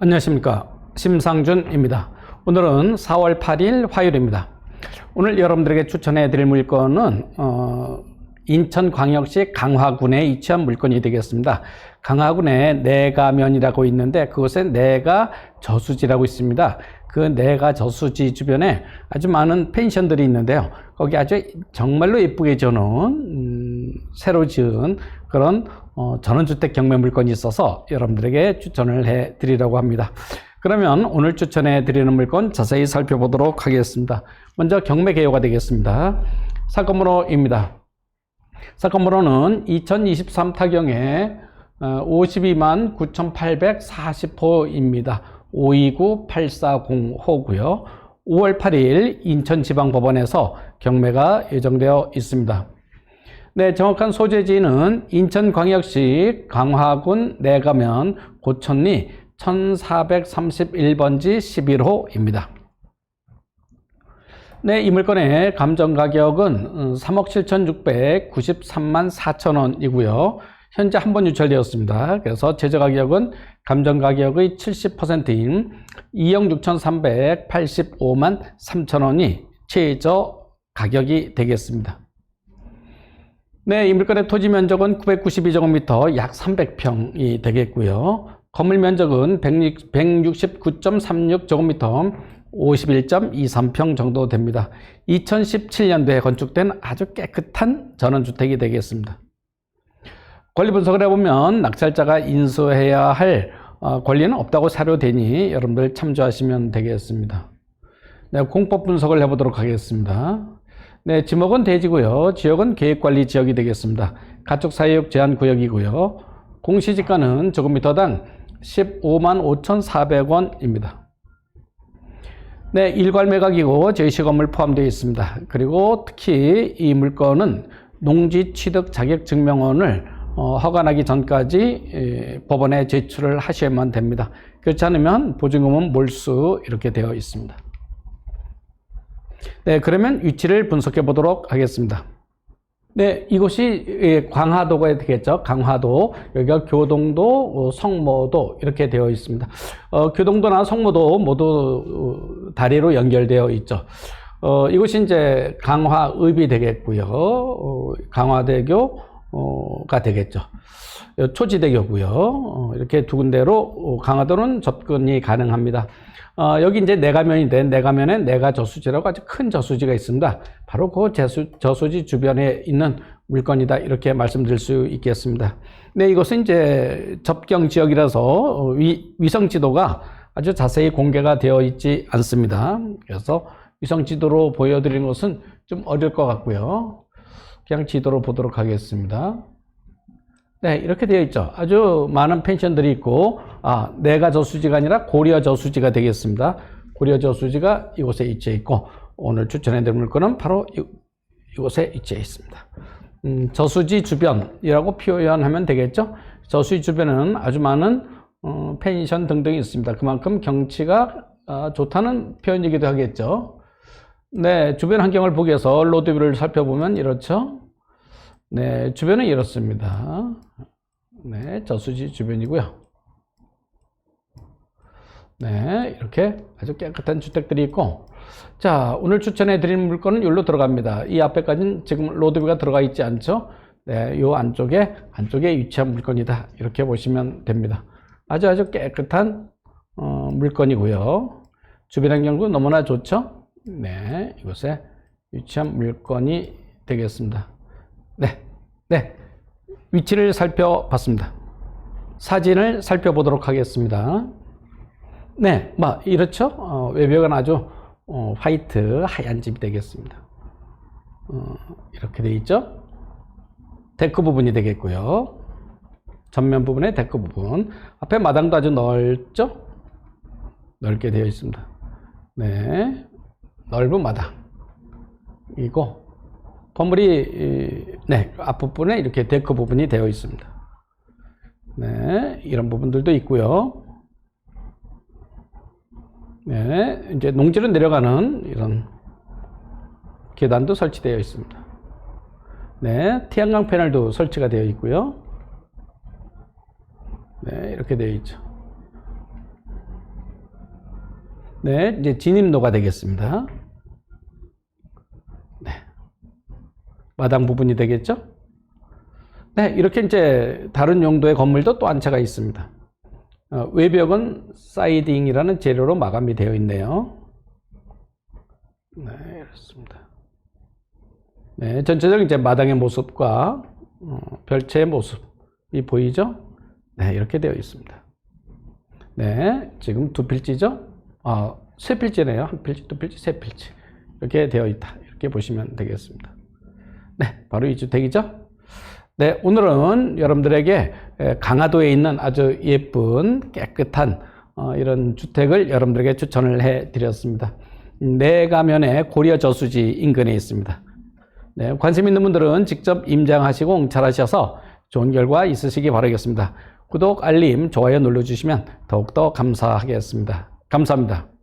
안녕하십니까. 심상준입니다. 오늘은 4월 8일 화요일입니다. 오늘 여러분들에게 추천해 드릴 물건은, 어, 인천광역시 강화군에 위치한 물건이 되겠습니다. 강화군에 내가면이라고 있는데 그곳에 내가 저수지라고 있습니다. 그 내가 저수지 주변에 아주 많은 펜션들이 있는데요. 거기 아주 정말로 예쁘게 지어놓은 음, 새로 지은 그런 어, 전원주택 경매 물건이 있어서 여러분들에게 추천을 해 드리려고 합니다. 그러면 오늘 추천해 드리는 물건 자세히 살펴보도록 하겠습니다. 먼저 경매 개요가 되겠습니다. 사건 번호입니다. 사건 번호는 2023 타경에 52만 9,840호입니다. 529840호고요. 5월 8일 인천지방법원에서 경매가 예정되어 있습니다. 네, 정확한 소재지는 인천광역시 강화군 내가면 고천리 1431번지 11호입니다. 네, 이 물건의 감정 가격은 3억 7,693만 4천 원이고요. 현재 한 번 유찰되었습니다. 그래서 제조 가격은 감정 가격의 70%인 2억 6,385만 3천 원이 최저 가격이 되겠습니다. 네, 이 물건의 토지 면적은 992제곱미터 약 300평이 되겠고요. 건물 면적은 169.36제곱미터 51.23평 정도 됩니다. 2017년도에 건축된 아주 깨끗한 전원주택이 되겠습니다. 권리 분석을 해보면 낙찰자가 인수해야 할 어, 권리는 없다고 사료되니 여러분들 참조하시면 되겠습니다. 네, 공법 분석을 해보도록 하겠습니다. 네, 지목은 대지고요. 지역은 계획관리 지역이 되겠습니다. 가축 사육 제한 구역이고요. 공시지가는 제곱미터당 15만 5,400원입니다. 네, 일괄 매각이고 제시 건물 포함되어 있습니다. 그리고 특히 이 물건은 농지 취득 자격 증명원을 어, 허가나기 전까지 에, 법원에 제출을 하셔야만 됩니다. 그렇지 않으면 보증금은 몰수 이렇게 되어 있습니다. 네, 그러면 위치를 분석해 보도록 하겠습니다. 네, 이곳이 예, 광화도가 되겠죠. 강화도, 여기가 교동도, 어, 성모도 이렇게 되어 있습니다. 어, 교동도나 성모도 모두 어, 다리로 연결되어 있죠. 어, 이곳이 이제 강화읍이 되겠고요. 어, 강화대교가 되겠죠. 어, 초지대교고요. 어, 이렇게 두 군데로 어, 강화도는 접근이 가능합니다. 어, 여기 이제 내가면인데 내가면에 내가 저수지라고 아주 큰 저수지가 있습니다. 바로 그 저수, 저수지 주변에 있는 물건이다 이렇게 말씀드릴 수 있겠습니다. 네, 이것은 이제 접경 지역이라서 어, 위, 위성 지도가 아주 자세히 공개가 되어 있지 않습니다. 그래서 위성 지도로 보여드리는 것은 좀 어려울 것 같고요. 그냥 지도로 보도록 하겠습니다. 네, 이렇게 되어 있죠. 아주 많은 펜션들이 있고, 아, 내가 저수지가 아니라 고려 저수지가 되겠습니다. 고려 저수지가 이곳에 위치해 있고, 오늘 추천해 드릴 물건은 바로 이, 이곳에 위치해 있습니다. 음, 저수지 주변이라고 표현하면 되겠죠. 저수지 주변에는 아주 많은 어, 펜션 등등이 있습니다. 그만큼 경치가 어, 좋다는 표현이기도 하겠죠. 네, 주변 환경을 보기 위해서 로드뷰를 살펴보면 이렇죠. 네, 주변은 이렇습니다. 네, 저수지 주변이고요. 네, 이렇게 아주 깨끗한 주택들이 있고, 자, 오늘 추천해 드린 물건은 여기로 들어갑니다. 이 앞에까지는 지금 로드뷰가 들어가 있지 않죠? 네, 요 안쪽에, 안쪽에 위치한 물건이다. 이렇게 보시면 됩니다. 아주 아주 깨끗한, 어, 물건이고요. 주변 환경도 너무나 좋죠? 네, 이곳에 위치한 물건이 되겠습니다. 네, 네. 위치를 살펴봤습니다. 사진을 살펴보도록 하겠습니다. 네, 뭐, 이렇죠? 어, 외벽은 아주, 어, 화이트, 하얀 집이 되겠습니다. 어, 이렇게 되어 있죠? 데크 부분이 되겠고요. 전면 부분의 데크 부분. 앞에 마당도 아주 넓죠? 넓게 되어 있습니다. 네. 넓은 마당. 이고, 건물이 네 앞부분에 이렇게 데크 부분이 되어 있습니다. 네 이런 부분들도 있고요. 네 이제 농지로 내려가는 이런 계단도 설치되어 있습니다. 네 태양광 패널도 설치가 되어 있고요. 네 이렇게 되어 있죠. 네, 이제 진입로가 되겠습니다. 네. 마당 부분이 되겠죠? 네, 이렇게 이제 다른 용도의 건물도 또한 채가 있습니다. 어, 외벽은 사이딩이라는 재료로 마감이 되어 있네요. 네, 이렇습니다. 네, 전체적인 이제 마당의 모습과 어, 별채의 모습이 보이죠? 네, 이렇게 되어 있습니다. 네, 지금 두 필지죠? 아, 세 필지네요. 한 필지, 두 필지, 세 필지. 이렇게 되어 있다. 이렇게 보시면 되겠습니다. 네, 바로 이 주택이죠? 네, 오늘은 여러분들에게 에, 강화도에 있는 아주 예쁜 깨끗한 어, 이런 주택을 여러분들에게 추천을 해 드렸습니다. 내가면의 고려 저수지 인근에 있습니다. 네, 관심 있는 분들은 직접 임장하시고 응찰하셔서 좋은 결과 있으시기 바라겠습니다. 구독, 알림, 좋아요 눌러주시면 더욱더 감사하겠습니다. 감사합니다.